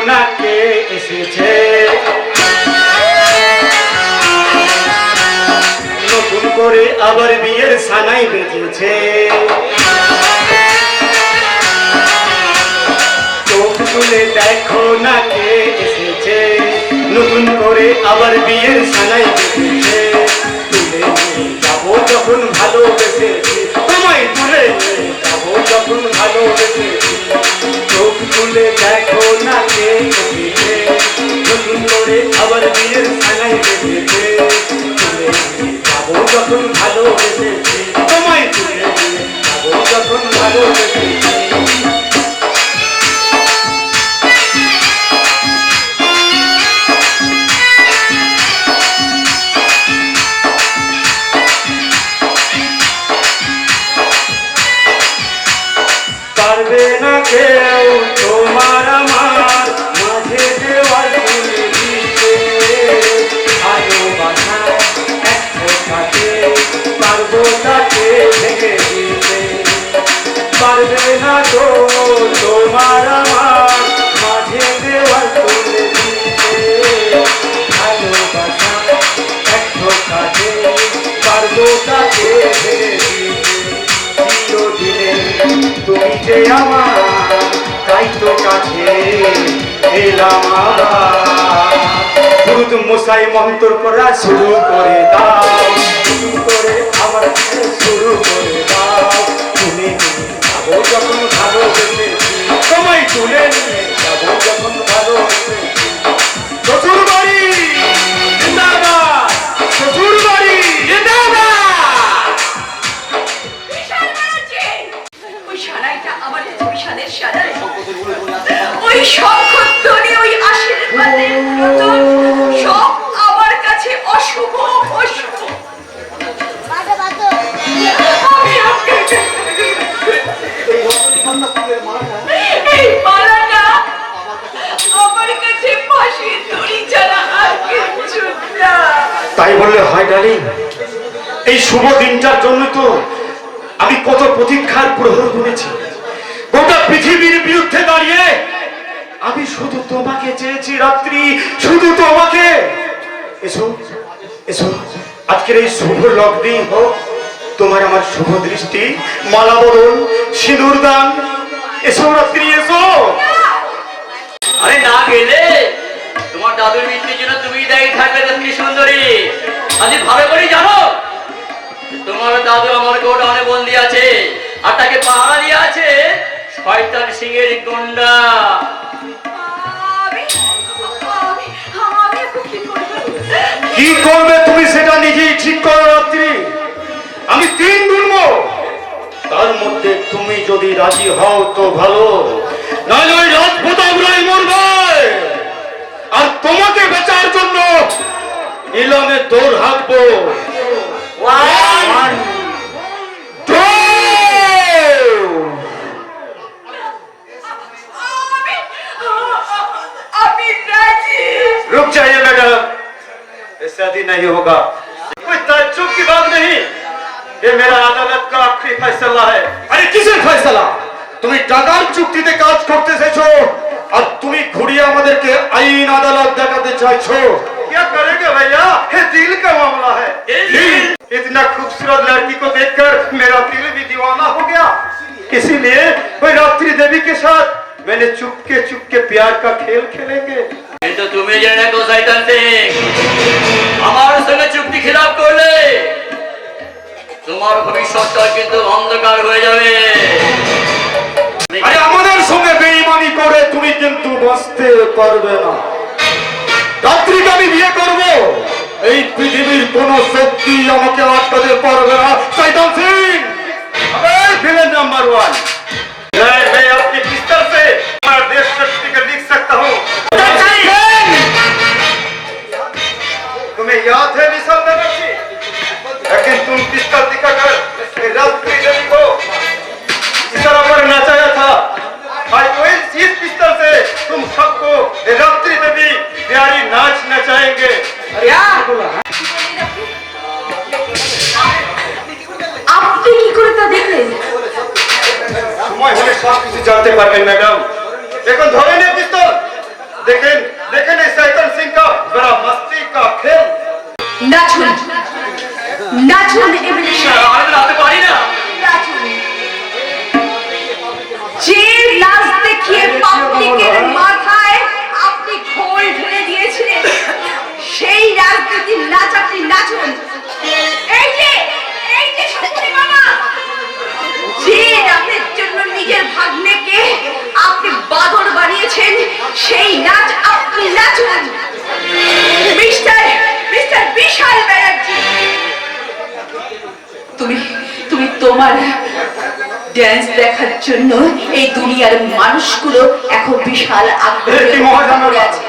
দেখো না কে এসেছে। নতুন করে আবার বিয়ের সানাই বেজেছে। চোখ তুলে দেখো এসেছে। নতুন করে আবার বিয়ের সানাই বেজেছে। তুলে যাব যখন ভালোবেসেছি। তুলে যাব যখন ভালোবেসেছি চোখ তুলে দেখো না কে নতুন করে আবার বিয়ের সানাই বেজেছে যে আমার, তাই তো কাছে এলাম দুধ মশাই মন্তর করা শুরু করে দাও। শুরু করে আমার শুরু করে দাও। তুমি নিয়ে যখন ভালো সময় তুলে নিয়ে তাই বললে হয় ডালিং এই শুভ দিনটার জন্য তো আমি কত প্রতীক্ষার প্রহর গুনেছি গোটা পৃথিবীর বিরুদ্ধে দাঁড়িয়ে আমি শুধু তোমাকে চেয়েছি রাত্রি, শুধু তোমাকে। এসো এসো। আজকের এই শুভ লগ্নি হোক, তোমার আমার শুভ দৃষ্টি, মালা বদল, সিঁদুর দান। এসো রাত্রি, এসো। আরে না গেলে তোমার দাদুর তুমি থাকবে রত্নী সুন্দরী? আজ ভালো করে জানো? তোমার দাদু আমার গোডাউনে বন্দি আছে আর তাকে পাহারা দিয়ে আছে শয়তান সিং এর গুন্ডা কি করবে তুমি সেটা নিজেই ঠিক করো রাত্রি? আমি তিন গুনবো তার মধ্যে তুমি যদি রাজি হও তো ভালো। रुक जाइए मैडम ये शादी नहीं होगा कोई ताज्जुब की बात नहीं ये मेरा अदालत का आखिरी फैसला है আরে কিসের ফয়সালা তুমি টাকার চুক্তিতে কাজ করতে এসেছো আর তুমি ঘুরিয়ে আমাদেরকে আইন আদালত দেখাতে চাইছো क्या करेंगे भैया ये दिल का मामला है दिल? इतना खूबसूरत लड़की को देखकर मेरा दिल भी दीवाना हो गया इसीलिए कोई रात्रि देवी के साथ मैंने चुपके चुपके प्यार का खेल खेलेंगे কিন্তু তুমি জেনে রাখো শয়তান সিং আমার সঙ্গে চুক্তি খিলাপ করলে তোমার ভবিষ্যৎটা কিন্তু অন্ধকার হয়ে যাবে আরে আমাদের সঙ্গে বেইমানি করে তুমি কিন্তু বাঁচতে পারবে না রাত্রিকে আমি বিয়ে করব এই পৃথিবীর কোন শক্তি আমাকে আটকাতে পারবে না। চাইতাম সিং! সব কিছু জানতে পারবেন ম্যাডাম। এখন ধরে নে পিস্তল। দেখেন দেখেন এই শয়তান সিং কা বড় মস্তি কা খেল। নাচুন। নাচুন এমনি আমি তো পারি না। নাচুন। যে নাচ দেখিয়ে পাবলিকের মাথায় আপনি ঘোল ঢেলে দিয়েছিলেন সেই রাজনীতির নাচ আপনি নাচুন। এই যে এই যে মামা যে নাচের জন্য নিজের ভাগ্নেকে আপনি বাদর বানিয়েছেন সেই নাচ আপনি নাচুন। Mister mister Bishal Banerjee. তুমি তুমি তোমার ড্যান্স দেখার জন্য এই দুনিয়ার মানুষগুলো এখন বিশাল আগ্রহে আছে।